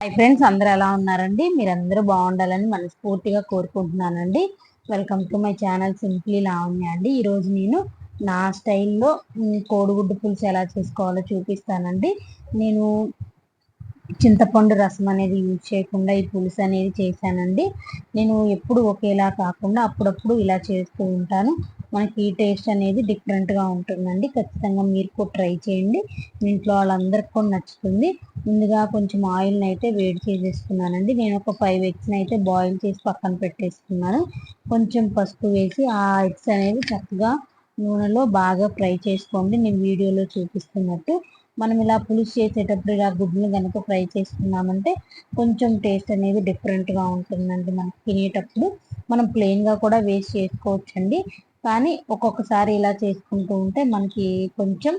Hi friends అందరూ ఎలా ఉన్నారండి? మీరందరూ బాగుండాలని మనస్ఫూర్తిగా కోరుకుంటున్నానండి. Welcome to my channel simply Lavanya అండి. ఈరోజు నేను నా స్టైల్లో కోడిగుడ్డు పులుసు ఎలా చేసుకోవాలో చూపిస్తానండి. నేను చింతపండు రసం అనేది యూజ్ చేయకుండా ఈ పులుసు అనేది చేశానండి. నేను ఎప్పుడు ఒకేలా కాకుండా అప్పుడప్పుడు ఇలా చేస్తూ ఉంటాను. మనకి ఈ టేస్ట్ అనేది డిఫరెంట్గా ఉంటుందండి. ఖచ్చితంగా మీరు కూడా ట్రై చేయండి. ఇంట్లో వాళ్ళందరికీ కూడా నచ్చుతుంది. ముందుగా కొంచెం ఆయిల్ని అయితే వేడి చేసేసుకున్నానండి. నేను ఒక ఫైవ్ ఎగ్స్ని అయితే బాయిల్ చేసి పక్కన పెట్టేసుకున్నాను. కొంచెం పసుపు వేసి ఆ ఎగ్స్ అనేది చక్కగా నూనెలో బాగా ఫ్రై చేసుకోండి. నేను వీడియోలో చూపిస్తున్నట్టు మనం ఇలా పులుసు చేసేటప్పుడు ఇలా గుడ్లు కనుక ఫ్రై చేసుకున్నామంటే కొంచెం టేస్ట్ అనేది డిఫరెంట్గా ఉంటుందండి మనకి తినేటప్పుడు. మనం ప్లెయిన్గా కూడా వేస్ట్ చేసుకోవచ్చండి. కానీ ఒక్కొక్కసారి ఇలా చేసుకుంటూ ఉంటే మనకి కొంచెం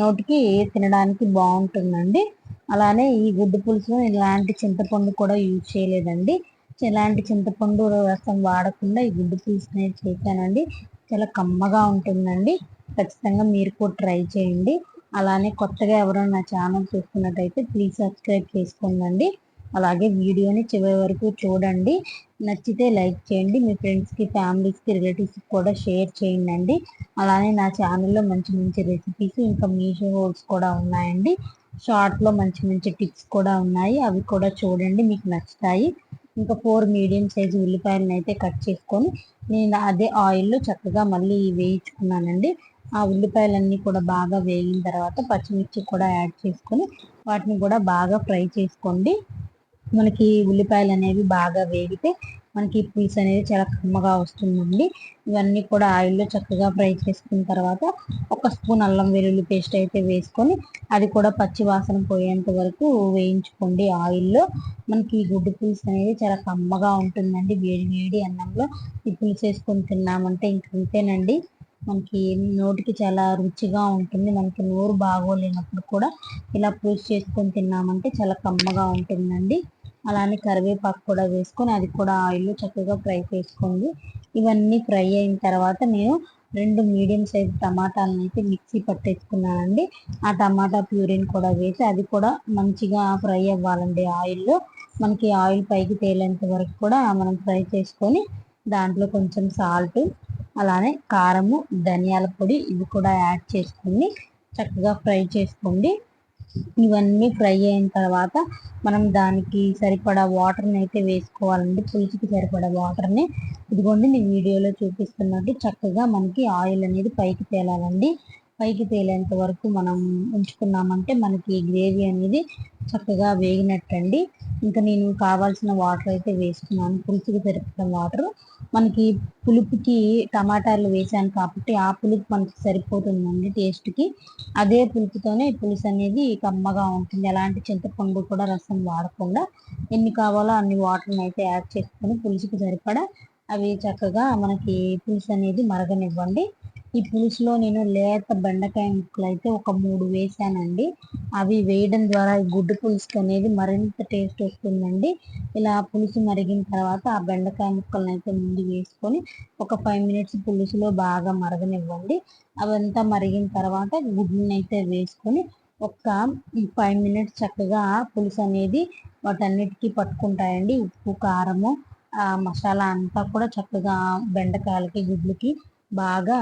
నోటికి తినడానికి బాగుంటుందండి. అలానే ఈ గుడ్డు పులుసు ఇలాంటి చింతపండు కూడా యూజ్ చేయలేదండి. ఇలాంటి చింతపండు రసం వాడకుండా ఈ గుడ్డు పులుసు నేను చేశానండి. చాలా కమ్మగా ఉంటుందండి. ఖచ్చితంగా మీరు కూడా ట్రై చేయండి. అలానే కొత్తగా ఎవరైనా నా ఛానల్ చూస్తున్నట్టయితే ప్లీజ్ సబ్స్క్రైబ్ చేసుకోండి అలాగే వీడియోని చివరి వరకు చూడండి. నచ్చితే లైక్ చేయండి. మీ ఫ్రెండ్స్కి ఫ్యామిలీస్కి రిలేటివ్స్కి కూడా షేర్ చేయండి అలానే నా ఛానల్లో మంచి మంచి రెసిపీస్ ఇంకా మీషో హోల్స్ కూడా ఉన్నాయండి. షార్ట్లో మంచి మంచి టిప్స్ కూడా ఉన్నాయి. అవి కూడా చూడండి. మీకు నచ్చుతాయి. ఇంకా ఫోర్ మీడియం సైజు ఉల్లిపాయలను అయితే కట్ చేసుకొని నేను అదే ఆయిల్లో చక్కగా మళ్ళీ వేయించుకున్నానండి. ఆ ఉల్లిపాయలన్నీ కూడా బాగా వేగిన తర్వాత పచ్చిమిర్చి కూడా యాడ్ చేసుకొని వాటిని కూడా బాగా ఫ్రై చేసుకోండి. మనకి ఉల్లిపాయలు అనేవి బాగా వేగితే మనకి పులుసు అనేది చాలా కమ్మగా వస్తుందండి. ఇవన్నీ కూడా ఆయిల్లో చక్కగా ఫ్రై చేసుకున్న తర్వాత ఒక స్పూన్ అల్లం వెల్లుల్లి పేస్ట్ అయితే వేసుకొని అది కూడా పచ్చి వాసన పోయేంత వరకు వేయించుకోండి ఆయిల్లో. మనకి ఈ గుడ్డు పులుసు అనేది చాలా కమ్మగా ఉంటుందండి. వేడి వేడి అన్నంలో ఈ పులుసు వేసుకొని తిన్నామంటే ఇంకంతేనండి మనకి నోటికి చాలా రుచిగా ఉంటుంది. మనకి నోరు బాగోలేనప్పుడు కూడా ఇలా పులుసు చేసుకొని తిన్నామంటే చాలా కమ్మగా ఉంటుందండి. అలానే కరివేపాకు కూడా వేసుకొని అది కూడా ఆయిల్లో చక్కగా ఫ్రై చేసుకోండి. ఇవన్నీ ఫ్రై అయిన తర్వాత నేను రెండు మీడియం సైజ్ టమాటాలను అయితే మిక్సీ పట్టేసుకున్నానండి. ఆ టమాటా ప్యూరిన్ కూడా వేసి అది కూడా మంచిగా ఫ్రై అవ్వాలండి ఆయిల్లో. మనకి ఆయిల్ పైకి తేలేంత వరకు కూడా మనం ఫ్రై చేసుకొని దాంట్లో కొంచెం సాల్ట్ అలానే కారము ధనియాల పొడి ఇవి కూడా యాడ్ చేసుకుని చక్కగా ఫ్రై చేసుకోండి. ఇవన్నీ ఫ్రై అయిన తర్వాత మనం దానికి సరిపడా వాటర్ని అయితే వేసుకోవాలండి. పులుసుకి సరిపడా వాటర్ని ఇదిగోండి నేను వీడియోలో చూపిస్తున్నట్టు చక్కగా మనకి ఆయిల్ అనేది పైకి తేలాలండి. పైకి తేలేంత వరకు మనం ఉంచుకున్నామంటే మనకి గ్రేవీ అనేది చక్కగా వేగినట్టండి. ఇంకా నేను కావాల్సిన వాటర్ అయితే వేసుకున్నాను. పులుసుకి సరిపడిన వాటర్ మనకి పులుపుకి టమాటాలు వేసాను కాబట్టి ఆ పులుపు మనకి సరిపోతుందండి టేస్ట్కి అదే పులుపుతోనే పులుసు అనేది కమ్మగా ఉంటుంది. ఎలాంటి చింతపండు కూడా రసం వాడకుండా ఎన్ని కావాలో అన్ని వాటర్ని అయితే యాడ్ చేసుకొని పులుసుకి సరిపడా అవి చక్కగా మనకి పులుసు అనేది మరగనివ్వండి. ఈ పులుసులో నేను లేత బెండకాయ ముక్కలు అయితే ఒక మూడు వేసానండి. అవి వేయడం ద్వారా ఈ గుడ్డు పులుసుకి అనేది మరింత టేస్ట్ వస్తుందండి. ఇలా పులుసు మరిగిన తర్వాత ఆ బెండకాయ ముక్కలను అయితే ముందు వేసుకొని ఒక ఫైవ్ మినిట్స్ పులుసులో బాగా మరగనివ్వండి. అవంతా మరిగిన తర్వాత గుడ్లను అయితే వేసుకొని ఒక ఫైవ్ మినిట్స్ చక్కగా పులుసు అనేది వాటన్నిటికీ పట్టుకుంటాయండి. ఉప్పు కారము మసాలా అంతా కూడా చక్కగా బెండకాయలకి గుడ్లకి బాగా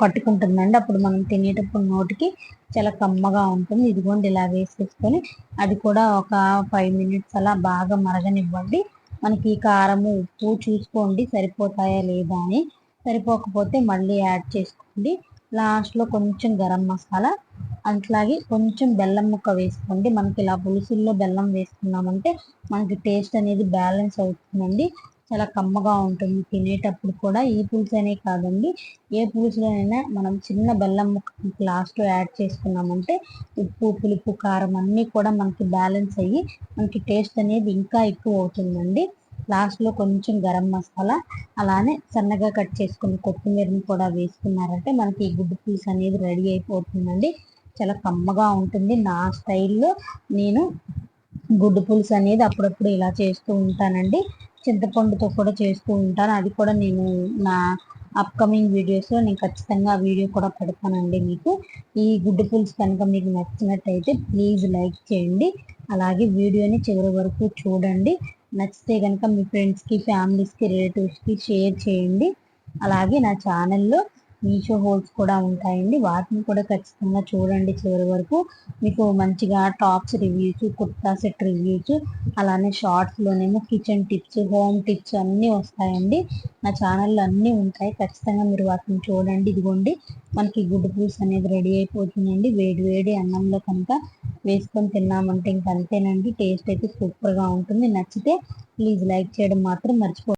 పట్టుకుంటుందండి. అప్పుడు మనం తినేటప్పుడు నోటికి చాలా కమ్మగా ఉంటుంది. ఇదిగోండి ఇలా వేసేసుకొని అది కూడా ఒక ఫైవ్ మినిట్స్ అలా బాగా మరగనివ్వండి. మనకి కారము ఉప్పు చూసుకోండి. సరిపోతాయా లేదా అని సరిపోకపోతే మళ్ళీ యాడ్ చేసుకోండి. లాస్ట్లో కొంచెం గరం మసాలా అట్లాగే కొంచెం బెల్లం ముక్క వేసుకోండి. మనకి ఇలా పులుసుల్లో బెల్లం వేసుకున్నామంటే మనకి టేస్ట్ అనేది బ్యాలెన్స్ అవుతుందండి. చాలా కమ్మగా ఉంటుంది. తినేటప్పుడు కూడా ఈ పులుసు అనే కాదండి. ఏ పులుసులోనైనా మనం చిన్న బెల్లం ముక్క లాస్ట్లో యాడ్ చేసుకున్నామంటే ఉప్పు పులుపు కారం అన్నీ కూడా మనకి బ్యాలెన్స్ అయ్యి మనకి టేస్ట్ అనేది ఇంకా ఎక్కువ అవుతుందండి. లాస్ట్లో కొంచెం గరం మసాలా అలానే సన్నగా కట్ చేసుకున్న కొత్తిమీరని కూడా వేసుకున్నారంటే మనకి ఈ గుడ్డు పులుసు అనేది రెడీ అయిపోతుందండి. చాలా కమ్మగా ఉంటుంది నా స్టైల్లో నేను గుడ్డు పులుసు అనేది అప్పుడప్పుడు ఇలా చేస్తూ ఉంటానండి. చింతపండుతో కూడా చేస్తూ ఉంటాను. అది కూడా నేను నా అప్కమింగ్ వీడియోస్లో నేను ఖచ్చితంగా వీడియో కూడా పెడతానండి మీకు. ఈ గుడ్డు పులుసు కనుక మీకు నచ్చినట్టయితే ప్లీజ్ లైక్ చేయండి. అలాగే వీడియోని చివరి వరకు చూడండి. నచ్చితే కనుక మీ ఫ్రెండ్స్కి ఫ్యామిలీస్కి రిలేటివ్స్కి షేర్ చేయండి. అలాగే నా ఛానల్లో మీషో హోల్స్ కూడా ఉంటాయండి. వాటిని కూడా ఖచ్చితంగా చూడండి చివరి వరకు. మీకు మంచిగా tops reviews kurta set reviews అలానే షార్ట్స్లోనేమో కిచెన్ టిప్స్ హోమ్ టిప్స్ అన్నీ వస్తాయండి. నా ఛానల్లో అన్నీ ఉంటాయి. ఖచ్చితంగా మీరు వాటిని చూడండి. ఇదిగోండి మనకి గుడ్ పూస్ అనేది రెడీ అయిపోతుందండి. వేడి వేడి అన్నంలో కనుక వేసుకొని తిన్నామంటే ఇంక అంతేనండి. టేస్ట్ అయితే సూపర్గా ఉంటుంది. నచ్చితే ప్లీజ్ లైక్ చేయడం మాత్రం మర్చిపో